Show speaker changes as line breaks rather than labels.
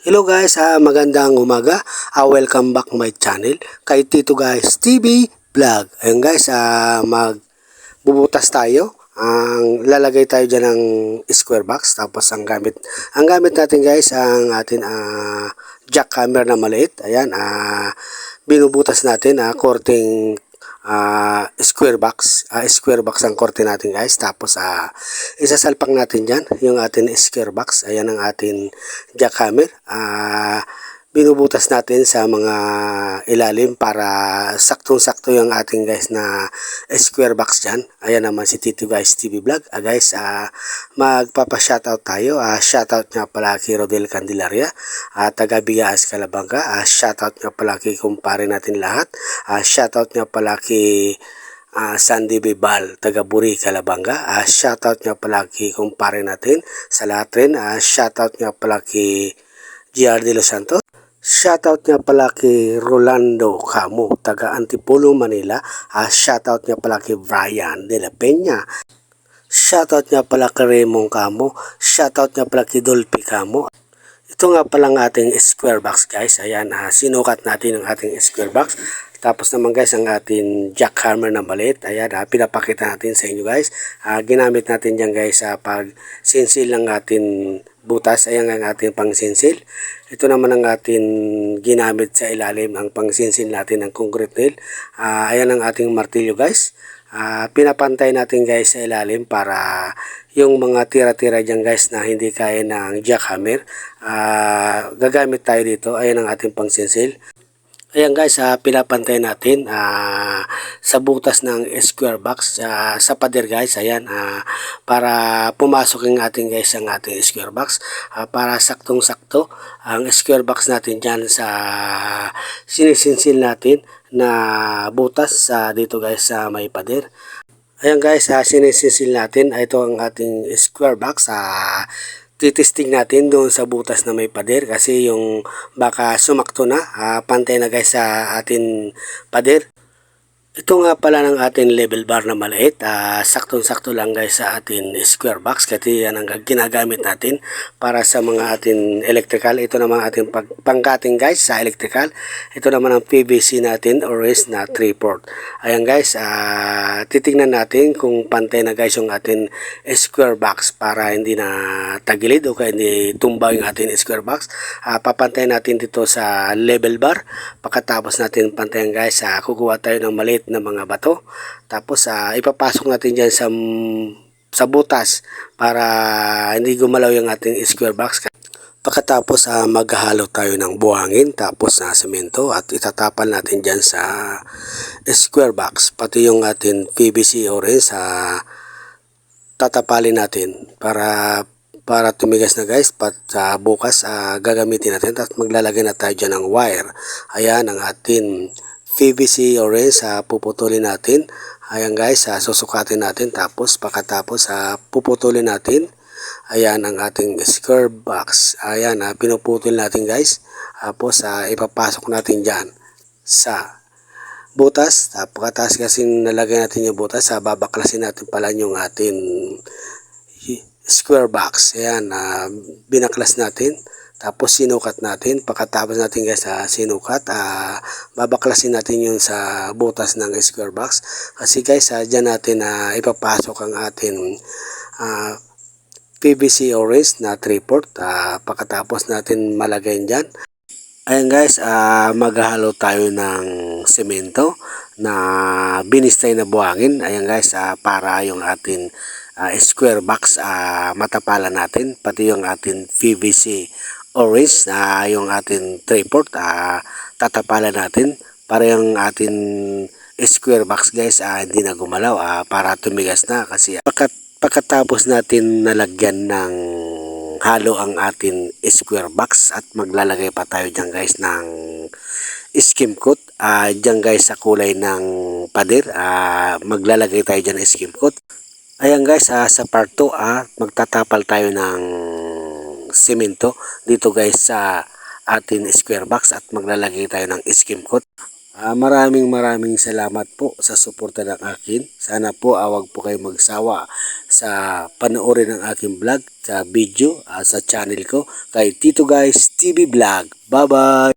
Hello guys, ah, magandang umaga. Ah, welcome back my channel. Kay Tito guys TV Vlog. Ayun guys, ah, magbubutas tayo. Ang lalagay tayo diyan ng square box tapos ang gamit ang gamit natin guys ang atin ah, jackhammer na maliit. Ayan, ah, binubutas natin ah, korting ah, square box. Ah, square box ang korte natin guys. Tapos ah, isasalpak natin dyan yung atin square box. Ayan ang atin jackhammer. Ah, binubutas natin sa mga ilalim para saktong-sakto yung ating guys na square box dyan. Ayan naman si Tito guys TV Vlog. Ah, guys, ah, magpapa-shoutout tayo. Ah, shoutout nga pala kay Rodel Candelaria. Ah, taga Bigaas Calabanga. Ah, shoutout nga pala kay kumpare natin lahat. Ah, shoutout nga pala kay ah, Sandy Bibal, taga Buri, Calabanga. Ah, shoutout nga pala kay kumpare natin sa lahat rin. Ah, shoutout nga pala kay GR de Los Santos. Shoutout nga pala kay Rolando Camo, taga Antipolo, Manila. Ah, shoutout nga pala kay Brian de la Peña. Shoutout nga pala kay Raymond Camo. Shoutout nga pala kay Dolphy Camo. Ito nga pala ang ating square box guys. Ayan, ah, sinukat natin ang ating square box. Tapos naman guys, ang ating jackhammer na maliit. Ayan, ah, pinapakita natin sa inyo guys. Ah, ginamit natin dyan guys sa pag sinsil ng ating butas. Ayan ang ating pang sinsil. Ito naman ang ating ginamit sa ilalim ang pang sinsil natin ng concrete nail. Ah, ayan ang ating martilyo guys. Ah, pinapantay natin guys sa ilalim para yung mga tira-tira dyan guys na hindi kaya ng jackhammer. Ah, gagamit tayo dito. Ayan ang ating pang sinsil. Ayan guys, ah, pinapantay natin ah, sa butas ng square box ah, sa pader guys. Ayan, ah, para pumasok yung ating guys ang ating square box. Ah, para saktong-sakto ang square box natin dyan sa sinisinsil natin na butas sa dito guys sa may pader. Ayan guys, uh, sinisisil natin. Ito ang ating square box. Uh, titesting natin doon sa butas na may pader kasi yung baka sumakto na. Uh, pantay na guys sa atin pader. Ito nga pala ng ating level bar na maliit. Uh, saktong-sakto lang guys sa ating square box kasi yan ang ginagamit natin para sa mga ating electrical. Ito naman ating pag pangkating guys sa electrical. Ito naman ang PVC natin orange na 3 port. Ayan guys, uh, titingnan natin kung pantay na guys yung ating square box para hindi na tagilid o kaya hindi tumba yung ating square box. Uh, papantay natin dito sa level bar. Pagkatapos natin pantayan guys, uh, kukuha tayo ng maliit na mga bato. Tapos uh, ipapasok natin dyan sa, sa butas para hindi gumalaw yung ating square box. Pagkatapos uh, maghalo tayo ng buhangin tapos na uh, semento at itatapal natin dyan sa square box. Pati yung ating PVC orange sa uh, tatapalin natin para para tumigas na guys pat uh, bukas uh, gagamitin natin at maglalagay na tayo dyan ng wire ayan ang ating PVC orange sa puputulin natin. Ayan guys, uh, susukatin natin tapos pagkatapos uh, puputulin natin. Ayan ang ating square box. Ayan, uh, pinuputol natin guys. Tapos uh, ipapasok natin dyan sa butas. Uh, pagkatapos kasi nalagay natin yung butas, uh, babaklasin natin pala yung ating square box. Ayan, uh, binaklas natin. Tapos sinukat natin. Pagkatapos natin guys uh, sinukat, uh, babaklasin natin yun sa butas ng square box. Kasi guys, uh, dyan natin uh, ipapasok ang ating uh, PVC orange na 3 port. Uh, pagkatapos natin malagay dyan. Ayan guys, uh, maghahalo tayo ng semento na binistay na buhangin. Ayan guys, uh, para yung ating uh, square box uh, matapalan natin. Pati yung ating PVC orange na yung ating tray port uh, tatapalan natin. Para yung ating square box guys uh, hindi na gumalaw uh, para tumigas na kasi pagkat, pagkatapos natin nalagyan ng halo ang ating square box at maglalagay pa tayo dyan guys ng skim coat uh, dyan guys sa kulay ng pader uh, maglalagay tayo dyan skim coat. Ayan guys uh, sa part 2 uh, magtatapal tayo ng semento dito guys sa atin square box at maglalagay tayo ng skim coat. Ah, maraming maraming salamat po sa suporta ng akin. Sana po awag po kayo magsawa sa panoorin ng aking vlog sa video ah, sa channel ko kay Tito Guys TV Vlog. Bye-bye!